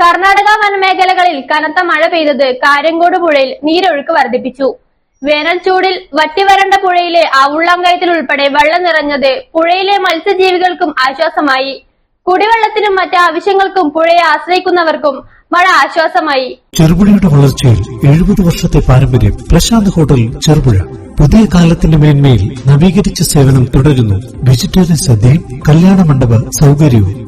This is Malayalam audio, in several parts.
കർണാടക വനമേഖലകളിൽ കനത്ത മഴ പെയ്തത് കാര്യങ്കോട് പുഴയിൽ നീരൊഴുക്ക് വർദ്ധിപ്പിച്ചു. വേനൽ ചൂടിൽ വറ്റിവരണ്ട പുഴയിലെ ആവുള്ളാങ്കയത്തിൽ ഉൾപ്പെടെ വെള്ളം നിറഞ്ഞത് പുഴയിലെ മത്സ്യജീവികൾക്കും ആശ്വാസമായി. കുടിവെള്ളത്തിനും മറ്റ് ആവശ്യങ്ങൾക്കും പുഴയെ ആശ്രയിക്കുന്നവർക്കും മഴ ആശ്വാസമായി. ചെറുപുഴയുടെ വളർച്ചയിൽ എഴുപത് വർഷത്തെ പാരമ്പര്യം പ്രശാന്ത് ഹോട്ടൽ ചെറുപുഴ. പുതിയ കാലത്തിന്റെ മേന്മയിൽ നവീകരിച്ച സേവനം തുടരുന്നു. വെജിറ്റേറിയൻ സദ്യയും കല്യാണ മണ്ഡപ സൗകര്യവും.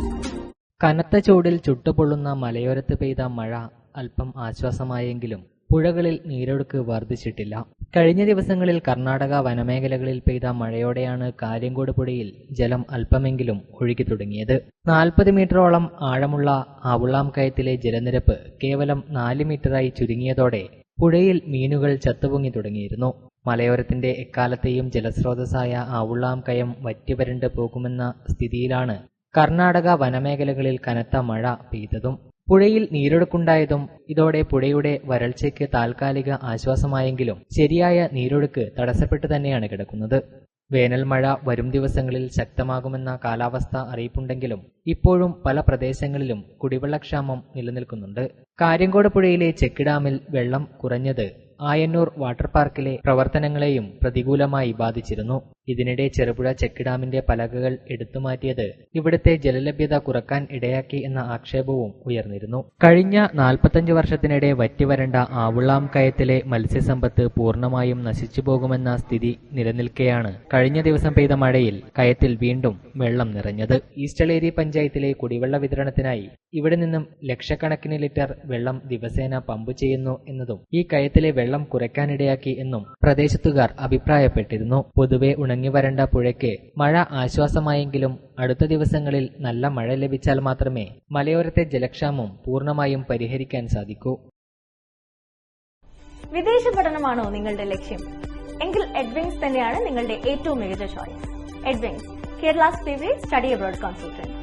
കനത്ത ചൂടിൽ ചുട്ടുപൊള്ളുന്ന മലയോരത്ത് പെയ്ത മഴ അല്പം ആശ്വാസമായെങ്കിലും പുഴകളിൽ നീരൊഴുക്ക് വർദ്ധിച്ചിട്ടില്ല. കഴിഞ്ഞ ദിവസങ്ങളിൽ കർണാടക വനമേഖലകളിൽ പെയ്ത മഴയോടെയാണ് കാര്യങ്കോട് പുഴയിൽ ജലം അല്പമെങ്കിലും ഒഴുകി തുടങ്ങിയത്. നാൽപ്പത് മീറ്ററോളം ആഴമുള്ള ആവുള്ളാം കയത്തിലെ ജലനിരപ്പ് കേവലം നാല് മീറ്ററായി ചുരുങ്ങിയതോടെ പുഴയിൽ മീനുകൾ ചത്തുപൊങ്ങി തുടങ്ങിയിരുന്നു. മലയോരത്തിന്റെ എക്കാലത്തെയും ജലസ്രോതസ്സായ ആവുള്ളാം കയം വറ്റിവരണ്ട് പോകുമെന്ന സ്ഥിതിയിലാണ് കർണാടക വനമേഖലകളിൽ കനത്ത മഴ പെയ്തതും പുഴയിൽ നീരൊഴുക്കുണ്ടായതും ഇതോടെ പുഴയുടെ വരൾച്ചയ്ക്ക് താൽക്കാലിക ആശ്വാസമായെങ്കിലും ശരിയായ നീരൊഴുക്ക് തടസ്സപ്പെട്ടു തന്നെയാണ് കിടക്കുന്നത്. വേനൽ മഴ വരും ദിവസങ്ങളിൽ ശക്തമാകുമെന്ന കാലാവസ്ഥ അറിയിപ്പുണ്ടെങ്കിലും ഇപ്പോഴും പല പ്രദേശങ്ങളിലും കുടിവെള്ളക്ഷാമം നിലനിൽക്കുന്നുണ്ട്. കാര്യങ്കോട് പുഴയിലെ ചെക്ക് ഡാമിൽ വെള്ളം കുറഞ്ഞത് ആയന്നൂർ വാട്ടർ പാർക്കിലെ പ്രവർത്തനങ്ങളെയും പ്രതികൂലമായി ബാധിച്ചിരുന്നു. ഇതിനിടെ ചെറുപുഴ ചെക്ക് ഡാമിന്റെ പലകകൾ എടുത്തുമാറ്റിയത് ഇവിടുത്തെ ജലലഭ്യത കുറയ്ക്കാൻ ഇടയാക്കി എന്ന ആക്ഷേപവും ഉയർന്നിരുന്നു. കഴിഞ്ഞ നാൽപ്പത്തഞ്ച് വർഷത്തിനിടെ വറ്റിവരണ്ട ആവുള്ളാം കയത്തിലെ മത്സ്യസമ്പത്ത് പൂർണമായും നശിച്ചു പോകുമെന്ന സ്ഥിതി നിലനിൽക്കെയാണ് കഴിഞ്ഞ ദിവസം പെയ്ത മഴയിൽ കയത്തിൽ വീണ്ടും വെള്ളം നിറഞ്ഞത്. ഈസ്റ്റളേരി പഞ്ചായത്തിലെ കുടിവെള്ള വിതരണത്തിനായി ഇവിടെ നിന്നും ലക്ഷക്കണക്കിന് ലിറ്റർ വെള്ളം ദിവസേന പമ്പ് ചെയ്യുന്നു എന്നതും ഈ കയത്തിലെ വെള്ളം കുറയ്ക്കാനിടയാക്കി എന്നും പ്രദേശത്തുകാർ അഭിപ്രായപ്പെട്ടിരുന്നു. പൊതുവെ ഉണങ്ങി വരണ്ട പുഴയ്ക്ക് മഴ ആശ്വാസമായെങ്കിലും അടുത്ത ദിവസങ്ങളിൽ നല്ല മഴ ലഭിച്ചാൽ മാത്രമേ മലയോരത്തെ ജലക്ഷാമം പൂർണമായും പരിഹരിക്കാൻ സാധിക്കൂ. വിദേശ പഠനമാണോ നിങ്ങളുടെ ലക്ഷ്യം? എങ്കിൽ എഡ്വിങ്സ് തന്നെയാണ് നിങ്ങളുടെ ഏറ്റവും മികച്ച choice. Edwings favourite study abroad consultant